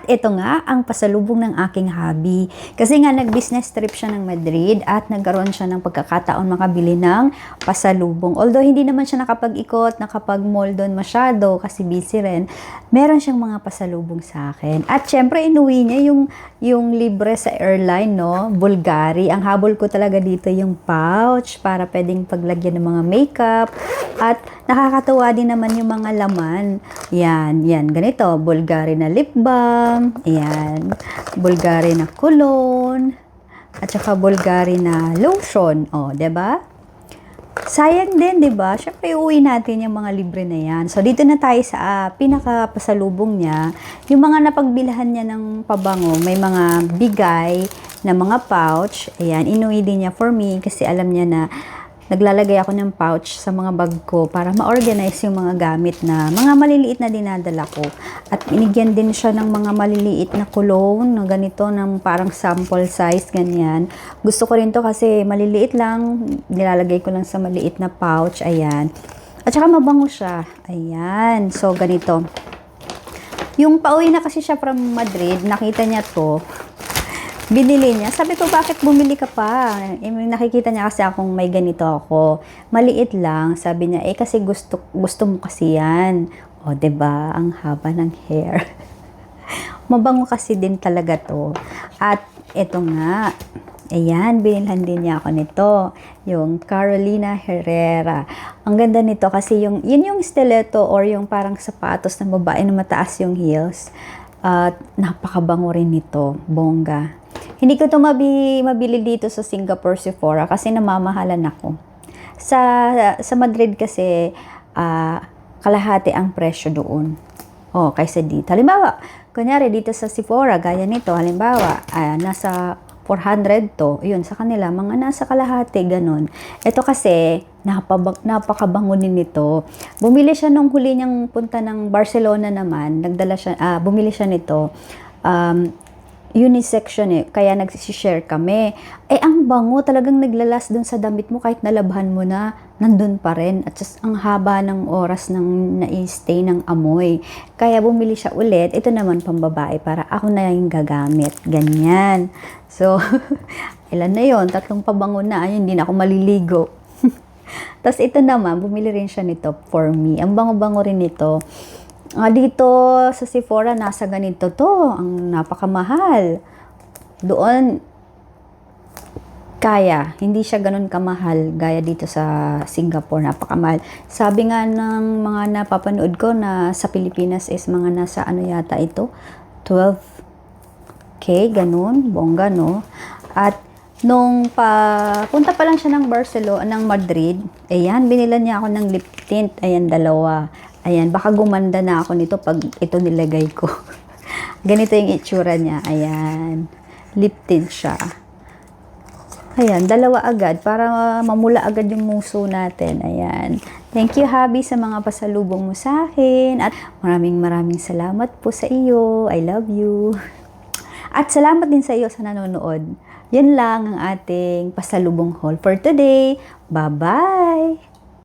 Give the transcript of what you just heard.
At ito nga ang pasalubong ng aking hobby. Kasi nga nag-business trip siya ng Madrid at nagkaroon siya ng pagkakataon makabili ng pasalubong. Although hindi naman siya nakapag-ikot, nakapag-mall doon masyado kasi busy rin, meron siyang mga pasalubong sa akin. At syempre inuwi niya yung, yung libre sa airline, no? Bulgari. Ang habol ko talaga dito yung pouch para pwedeng paglagyan ng mga makeup. At nakakatuwa din naman yung mga laman. Yan, yan. Ganito, Bulgari na lip balm. Yan. Bulgari na cologne. At saka Bulgari na lotion. O, 'di ba? Sayang din, 'di ba? Syempre uuwi natin yung mga libre na 'yan. So dito na tayo sa ah, pinaka-pasalubong niya. Yung mga napagbilhan niya ng pabango, may mga bigay na mga pouch. Ayan, inuwi din niya for me kasi alam niya na naglalagay ako ng pouch sa mga bag ko para ma-organize yung mga gamit na mga maliliit na dinadala ko. At inigyan din siya ng mga maliliit na cologne na ganito ng parang sample size, ganyan. Gusto ko rin to kasi maliliit lang, nilalagay ko lang sa maliit na pouch, ayan. At saka mabango siya, ayan. So, ganito. Yung pauwi na kasi siya from Madrid, nakita niya to, binili niya. Sabi ko, bakit bumili ka pa? Eh, nakikita niya kasi akong may ganito ako. Maliit lang. Sabi niya, eh kasi gusto, gusto mo kasi yan. O, ba Ang haba ng hair. Mabango kasi din talaga to. At ito nga, Ayan, binilhan din niya ako nito. Yung Carolina Herrera. Ang ganda nito kasi yung, yun yung stiletto or yung parang sapatos ng babae na mataas yung heels. At napakabango rin nito, bongga. Hindi ko to mabi, mabili dito sa Singapore Sephora kasi namamahalan ako. Sa, sa Madrid kasi, ah, kalahati ang presyo doon. Oh, kaysa dito. Halimbawa, kunyari dito sa Sephora, gaya nito, halimbawa, ah, nasa 400 to, yun, sa kanila, mga nasa kalahati, ganun. Ito kasi, napabag, napakabango din nito. Bumili siya nung huli niyang punta ng Barcelona naman, nagdala siya, ah, bumili siya nito, um, unisex yun eh, kaya nagsishare kami. Eh, ang bango, talagang naglalas dun sa damit mo, kahit nalabhan mo na, nandun pa rin. At just, ang haba ng oras ng na-stay ng amoy. Kaya bumili siya ulit. Ito naman pambabae para ako na yung gagamit. Ganyan. So, ilan na yon Tatlong pabango na. Ayun, hindi na ako maliligo. Tapos ito naman, bumili rin siya nito for me. Ang bango-bango rin nito. Ah, dito sa Sephora, nasa ganito to. Ang napakamahal. Doon, kaya. Hindi siya ganun kamahal gaya dito sa Singapore. Napakamahal. Sabi nga ng mga napapanood ko na sa Pilipinas is mga nasa ano yata ito? 12K, ganun. Bongga, no? At nung pa, punta pa lang siya ng Barcelona, ng Madrid, ayan, binilan niya ako ng lip tint. Ayan, dalawa. Ayan, baka gumanda na ako nito pag ito nilagay ko. Ganito yung itsura niya. Ayan. Lip tint siya. Ayan, dalawa agad para mamula agad yung muso natin. Ayan. Thank you, Habi, sa mga pasalubong mo sa akin. At maraming maraming salamat po sa iyo. I love you. At salamat din sa iyo sa nanonood. Yan lang ang ating pasalubong haul for today. Bye-bye!